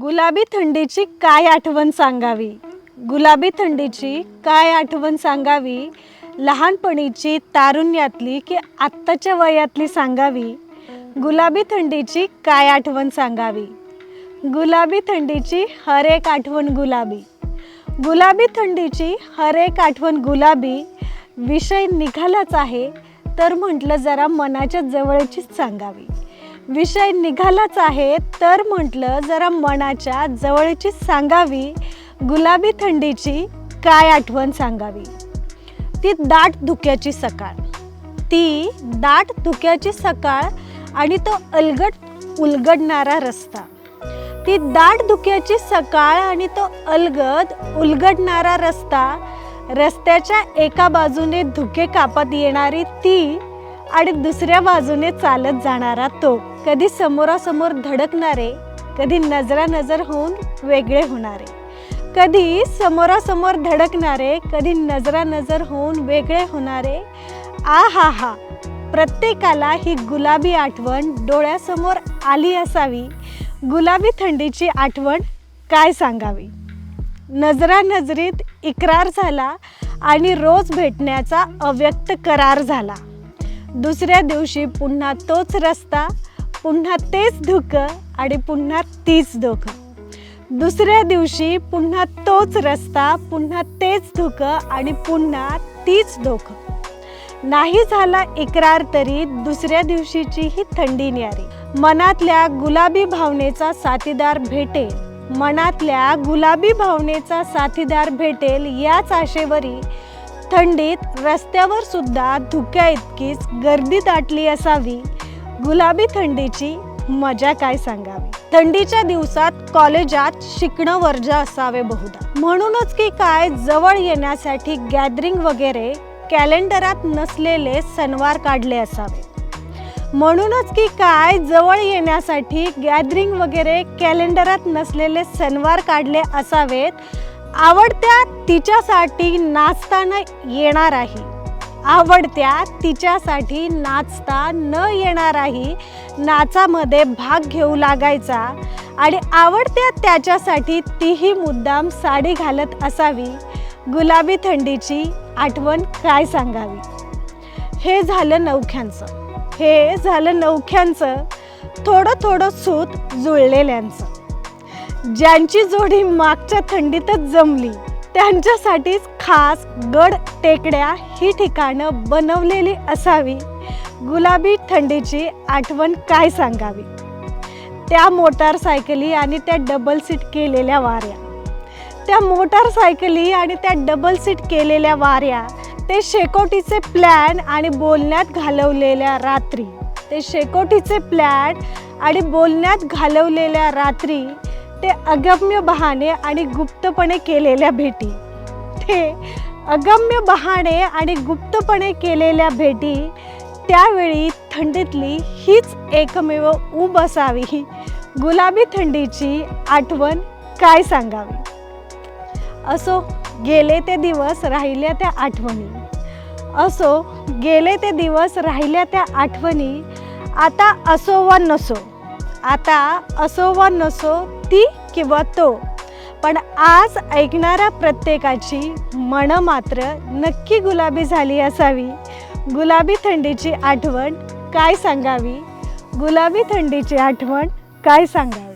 गुलाबी थंडीची काय आठवण सांगावी? गुलाबी थंडीची काय आठवण सांगावी? लहानपणीची तारुण्यातली की आत्ताच्या वयातली सांगावी? गुलाबी थंडीची काय आठवण सांगावी? गुलाबी थंडीची हर एक आठवण गुलाबी. गुलाबी थंडीची हर एक आठवण गुलाबी विषय निघालाच आहे तर म्हटलं जरा मनाच्या जवळचीच सांगावी. विषय निघालाच आहे तर म्हटलं जरा मनाच्या जवळची सांगावी. गुलाबी थंडीची काय आठवण सांगावी? ती दाट धुक्याची सकाळ. ती दाट धुक्याची सकाळ आणि तो अलगट उलगडणारा रस्ता. ती दाट धुक्याची सकाळ आणि तो अलगद उलगडणारा रस्ता रस्त्याच्या एका बाजूने धुके कापत येणारी ती आणि दुसऱ्या बाजूने चालत जाणारा तो. कधी समोरासमोर धडकणारे कधी नजरानजर होऊन वेगळे होणारे. कधी समोरासमोर धडकणारे कधी नजरानजर होऊन वेगळे होणारे. आ हा हा प्रत्येकाला ही गुलाबी आठवण डोळ्यासमोर आली असावी. गुलाबी थंडीची आठवण काय सांगावी? नजरानजरीत इक्रार झाला आणि रोज भेटण्याचा अव्यक्त करार झाला. दुसऱ्या दिवशी पुन्हा तोच रस्ता पुन्हा तेच धुकं आणि पुन्हा तीच धोकं. दुसऱ्या दिवशी पुन्हा तोच रस्ता पुन्हा तेच धुकं आणि पुन्हा तीच धोकं. नाही झाला इक्रार तरी दुसऱ्या दिवशीची ही थंडी न्यारी. मनातल्या गुलाबी भावनेचा साथीदार भेटेल. मनातल्या गुलाबी भावनेचा साथीदार भेटेल याच आशेवरी थंडीत रस्त्यावर सुद्धा धुक्या इतकीच गर्दी दाटली असावी. गुलाबी थंडीची मजा काय सांगावी? थंडीच्या दिवसात कॉलेजात शिकणं वर्ज असावे बहुधा. म्हणूनच की काय जवळ येण्यासाठी गॅदरिंग वगैरे कॅलेंडरात नसलेले सणवार काढले असावे. म्हणूनच की काय जवळ येण्यासाठी गॅदरिंग वगैरे कॅलेंडरात नसलेले सणवार काढले असावेत आवडत्या तिच्यासाठी नाचताना येणार आहे. आवडत्या तिच्यासाठी नाचता न येणाराही नाचामध्ये भाग घेऊ लागायचा आणि आवडत्या त्याच्यासाठी तीही मुद्दाम साडी घालत असावी. गुलाबी थंडीची आठवण काय सांगावी? हे झालं नवख्यांचं. हे झालं नवख्यांचं. थोडं थोडं सूत जुळलेल्यांचं. ज्यांची जोडी मागच्या थंडीतच जमली त्यांच्यासाठीच खास गड टेकड्या ही ठिकाणं बनवलेली असावी. गुलाबी थंडीची आठवण काय सांगावी? त्या मोटारसायकली आणि त्या डबल सीट केलेल्या वाऱ्या. त्या मोटारसायकली आणि त्या डबल सीट केलेल्या वाऱ्या ते शेकोटीचे प्लॅन आणि बोलण्यात घालवलेल्या रात्री. ते शेकोटीचे प्लॅन आणि बोलण्यात घालवलेल्या रात्री ते अगम्य बहाणे आणि गुप्तपणे केलेल्या भेटी. ते अगम्य बहाणे आणि गुप्तपणे केलेल्या भेटी त्यावेळी थंडीतली हीच एकमेव ऊब असावी. गुलाबी थंडीची आठवण काय सांगावी? असो गेले ते दिवस राहिल्या त्या आठवणी. असो गेले ते दिवस राहिल्या त्या आठवणी. आता असो वा नसो. आता असो वा नसो ती किंवा तो. पण आज ऐकणाऱ्या प्रत्येकाची मनं मात्र नक्की गुलाबी झाली असावी. गुलाबी थंडीची आठवण काय सांगावी? गुलाबी थंडीची आठवण काय सांगावी?